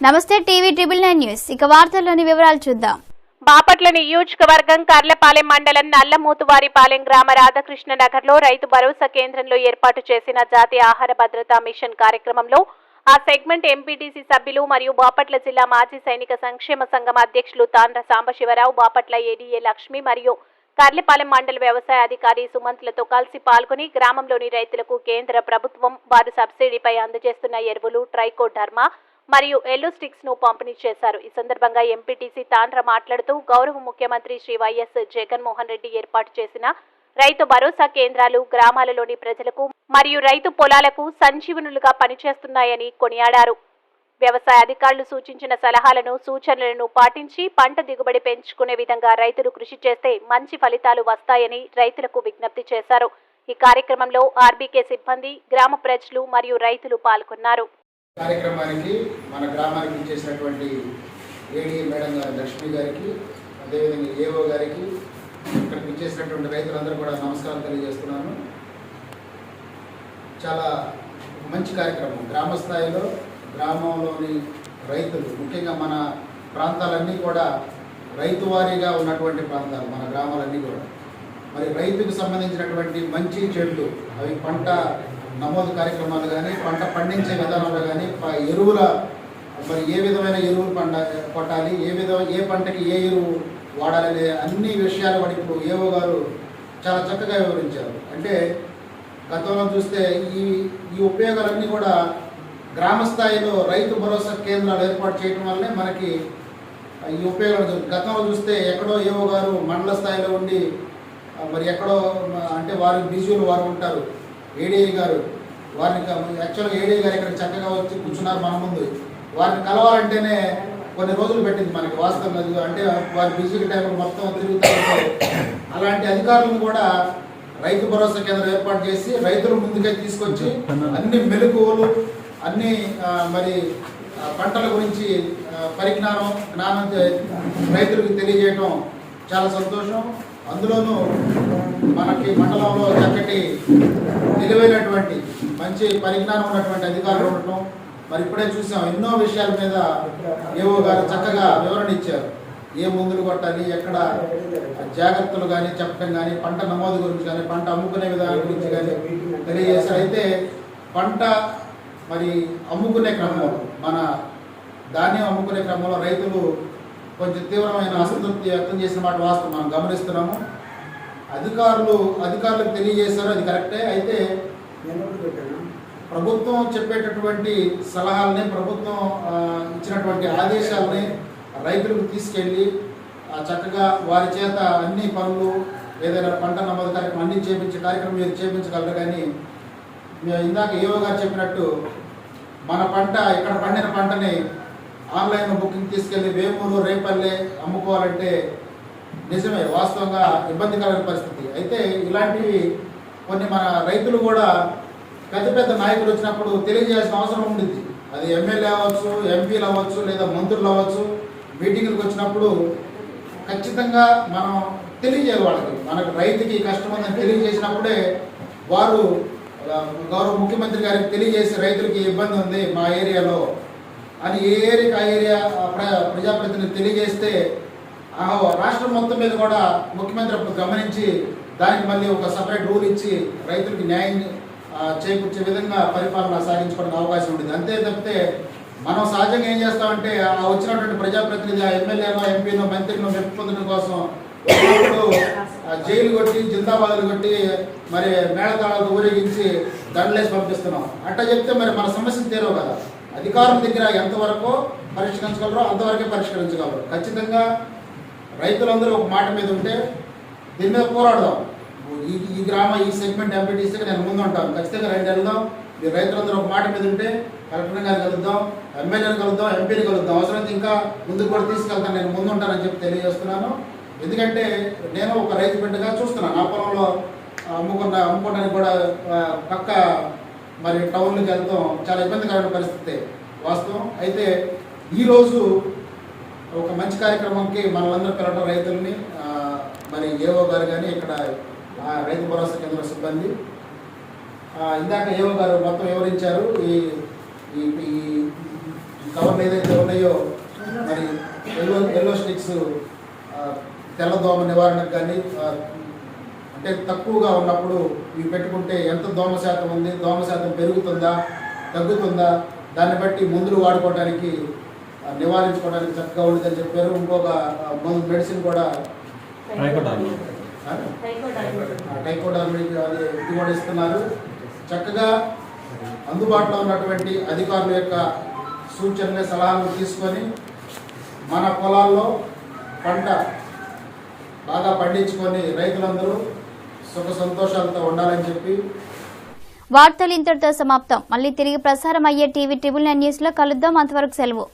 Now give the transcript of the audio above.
నమస్తే TV triple nine news. ఇక వార్తల్లోని వివరాలు చూద్దాం. బాపట్ల నియోజకవర్గం కర్లపాలెం మండలం నల్లమూతువారిపాలెం గ్రామ రాధాకృష్ణ నగర్లో రైతు భరోసా కేంద్రంలో ఏర్పాటు చేసిన జాతీయ ఆహార భద్రతా మిషన్ కార్యక్రమంలో ఆ సెగ్మెంట్ ఎంపీటీసీ సభ్యులు మరియు బాపట్ల జిల్లా మాజీ సైనిక సంక్షేమ సంఘం అధ్యక్షులు తాండ్ర సాంబశివరావు బాపట్ల ఏడీఏ లక్ష్మి మరియు కర్లపాలెం మండల వ్యవసాయ అధికారి సుమంత్లతో కలిసి పాల్గొని గ్రామంలోని రైతులకు కేంద్ర ప్రభుత్వం వారు సబ్సిడీపై అందజేస్తున్న ఎరువులు ట్రైకోడర్మా మరియు ఎల్లో స్టిక్స్ను పంపిణీ చేశారు. ఈ సందర్భంగా ఎంపీటీసీ తాండ్ర మాట్లాడుతూ గౌరవ ముఖ్యమంత్రి శ్రీ వైఎస్ జగన్మోహన్ రెడ్డి ఏర్పాటు చేసిన రైతు భరోసా కేంద్రాలు గ్రామాలలోని ప్రజలకు మరియు రైతు పొలాలకు సంజీవనులుగా పనిచేస్తున్నాయని కొనియాడారు. వ్యవసాయ అధికారులు సూచించిన సలహాలను సూచనలను పాటించి పంట దిగుబడి పెంచుకునే విధంగా రైతులు కృషి చేస్తే మంచి ఫలితాలు వస్తాయని రైతులకు విజ్ఞప్తి చేశారు. ఈ కార్యక్రమంలో ఆర్బీకే సిబ్బంది గ్రామ ప్రజలు మరియు రైతులు పాల్గొన్నారు. కార్యక్రమానికి మన గ్రామానికి ఇచ్చేసినటువంటి ఏడీ మేడం గారు లక్ష్మి గారికి అదేవిధంగా ఏఓ గారికి ఇక్కడికి ఇచ్చేసినటువంటి రైతులందరూ కూడా నమస్కారం తెలియజేస్తున్నాను. చాలా మంచి కార్యక్రమం. గ్రామ స్థాయిలో గ్రామంలోని రైతులు ముఖ్యంగా మన ప్రాంతాలన్నీ కూడా రైతువారీగా ఉన్నటువంటి ప్రాంతాలు మన గ్రామాలన్నీ కూడా. మరి రైతుకు సంబంధించినటువంటి మంచి చెడు అవి పంట నమోదు కార్యక్రమాలు కానీ పంట పండించే విధానాలు కానీ ఎరువుల మరి ఏ విధమైన ఎరువులు పండ కొట్టాలి ఏ విధ ఏ పంటకి ఏ ఎరువు వాడాలనే అన్ని విషయాలు వాడి ఇప్పుడు ఏవో గారు చాలా చక్కగా వివరించారు. అంటే గతంలో చూస్తే ఈ ఈ ఉపయోగాలన్నీ కూడా గ్రామ స్థాయిలో రైతు భరోసా కేంద్రాలు ఏర్పాటు చేయడం వల్లనే మనకి ఈ ఉపయోగాలు గతంలో చూస్తే ఎక్కడో ఏవో గారు మండల స్థాయిలో ఉండి మరి ఎక్కడో అంటే వారి బిజీలు వారు ఉంటారు. ఏడీఐ గారు వారిని యాక్చువల్గా ఏడీఐ గారు ఇక్కడ చక్కగా వచ్చి కూర్చున్నారు మన ముందు. వారిని కలవాలంటేనే కొన్ని రోజులు పెట్టింది మనకి వాస్తవం లేదు అంటే వారి బిజీ టైంలో మొత్తం తిరుగుతూ అలాంటి అధికారులను కూడా రైతు భరోసా కేంద్రం ఏర్పాటు చేసి రైతులు ముందుకే తీసుకొచ్చి అన్ని మెలకువలు అన్ని మరి పంటల గురించి పరిజ్ఞానం జ్ఞానం రైతులకు తెలియజేయడం చాలా సంతోషం. అందులోనూ మనకి మండలంలో చక్కటి తెలివైనటువంటి మంచి పరిజ్ఞానం ఉన్నటువంటి అధికారులు ఉండటం. మరి ఇప్పుడే చూసాం ఎన్నో విషయాల మీద ఏవో గారు చక్కగా వివరణ ఇచ్చారు. ఏ మందులు కొట్టాలి ఎక్కడ జాగ్రత్తలు కానీ చెప్పడం కానీ పంట నమోదు గురించి కానీ పంట అమ్ముకునే విధానం గురించి కానీ తెలియజేశారు. అయితే పంట మరి అమ్ముకునే క్రమంలో మన ధాన్యం అమ్ముకునే క్రమంలో రైతులు కొంచెం తీవ్రమైన అసంతృప్తి వ్యక్తం చేసిన మాట వాస్తవం. మనం గమనిస్తున్నాము. అధికారులు అధికారులకు తెలియజేశారు. అది కరెక్టే. అయితే ప్రభుత్వం చెప్పేటటువంటి సలహాలని ప్రభుత్వం ఇచ్చినటువంటి ఆదేశాలని రైతులకు తీసుకెళ్ళి చక్కగా వారి చేత అన్ని పనులు ఏదైనా పంట నమోదు కార్యక్రమం అన్ని చేపించే కార్యక్రమం మీరు చేపించగలరు. కానీ మేము ఇందాక ఏవో గారు చెప్పినట్టు మన పంట ఇక్కడ పండిన పంటని ఆన్లైన్ బుకింగ్ తీసుకెళ్ళి వేమూరు రేపల్లె అమ్ముకోవాలంటే నిజమే వాస్తవంగా ఇబ్బందికరమైన పరిస్థితి. అయితే ఇలాంటివి కొన్ని మన రైతులు కూడా పెద్ద పెద్ద నాయకులు వచ్చినప్పుడు తెలియజేయాల్సిన అవసరం ఉండింది అది ఎమ్మెల్యే అవ్వచ్చు ఎంపీలు అవ్వచ్చు లేదా మంత్రులు అవ్వచ్చు మీటింగ్లకు వచ్చినప్పుడు ఖచ్చితంగా మనం తెలియజేయాలి వాళ్ళకి. మనకు రైతుకి కష్టం ఉందని తెలియజేసినప్పుడే వారు గౌరవ ముఖ్యమంత్రి గారికి తెలియజేసి రైతులకి ఇబ్బంది ఉంది మా ఏరియాలో అని ఏ ఏరియాకి ఆ ఏరియా ప్రజాప్రతినిధి తెలియజేస్తే రాష్ట్రం మొత్తం మీద కూడా ముఖ్యమంత్రి అప్పుడు గమనించి దానికి మళ్ళీ ఒక సపరేట్ రూల్ ఇచ్చి రైతులకి న్యాయం చేకూర్చే విధంగా పరిపాలన సాగించుకోవడానికి అవకాశం ఉంటుంది అంతే తప్పితే మనం సహజంగా ఏం చేస్తామంటే ఆ వచ్చినటువంటి ప్రజాప్రతినిధి ఆ ఎమ్మెల్యేనో ఎంపీనో మంత్రినో మెప్పు పొందడం కోసం ఒకప్పుడు జైలు కొట్టి జిందాబాదులు కొట్టి మరి మేళతాళాలు ఊరేగించి దండలేసి పంపిస్తున్నాం. అట్లా చెప్తే మరి మన సమస్యలు తీరవు కదా. అధికారం దగ్గర ఎంతవరకు పరిష్కరించగలరో అంతవరకే పరిష్కరించగలరు. ఖచ్చితంగా రైతులందరూ ఒక మాట మీద ఉంటే దీని మీద పోరాడదాం. ఈ ఈ గ్రామ ఈ సెగ్మెంట్ ఎంపీటీసీకి నేను ముందు ఉంటాను ఖచ్చితంగా రైతు వెళ్దాం. మీరు రైతులందరూ ఒక మాట మీద ఉంటే కలెక్టర్ గారిని కలుద్దాం ఎమ్మెల్యేని కలుద్దాం ఎంపీని కలుద్దాం. అవసరమైతే ఇంకా ముందుకు కూడా తీసుకెళ్తాను. నేను ముందు ఉంటానని చెప్పి తెలియజేస్తున్నాను. ఎందుకంటే నేను ఒక రైతు బిడ్డగా చూస్తున్నాను. నా పొలంలో అమ్ముకున్న అమ్ముకోవడానికి కూడా పక్క మరి టౌన్లకు వెళ్తాం. చాలా ఇబ్బందికరమైన పరిస్థితి. వాస్తవం. అయితే ఈరోజు ఒక మంచి కార్యక్రమంకి మనలందరూ పిలవడం రైతుల్ని మరి ఏవో గారు కానీ ఇక్కడ రైతు భరోసా కేంద్ర సిబ్బంది. ఇందాక ఏవో గారు మొత్తం వివరించారు ఈ ఈ కవర్లు ఏదైతే ఉన్నాయో మరి ఎల్లో ఎల్లో స్టిక్స్ తెల్లదోమ నివారణకు కానీ అంటే తక్కువగా ఉన్నప్పుడు ఇవి పెట్టుకుంటే ఎంత దోమ శాతం ఉంది దోమ శాతం పెరుగుతుందా తగ్గుతుందా దాన్ని బట్టి మందులు వాడుకోవడానికి నివారించుకోవడానికి చక్కగా ఉంటుందని చెప్పారు. ఇంకొక మందు మెడిసిన్ కూడా? టైకోడర్మిక్ అది ఇది కూడా ఇస్తున్నారు. చక్కగా అందుబాటులో ఉన్నటువంటి అధికారుల యొక్క సూచనలు సలహాలు తీసుకొని మన పొలాల్లో పంట బాగా పండించుకొని రైతులందరూ సుఖ సంతోషాలతో ఉండాలని చెప్పి వార్తలు ఇంతటితో సమాప్తం. మళ్ళీ తిరిగి ప్రసారం అయ్యే టీవీ ట్రిబుల్ నైన్ న్యూస్లో కలుద్దాం. అంతవరకు సెలవు.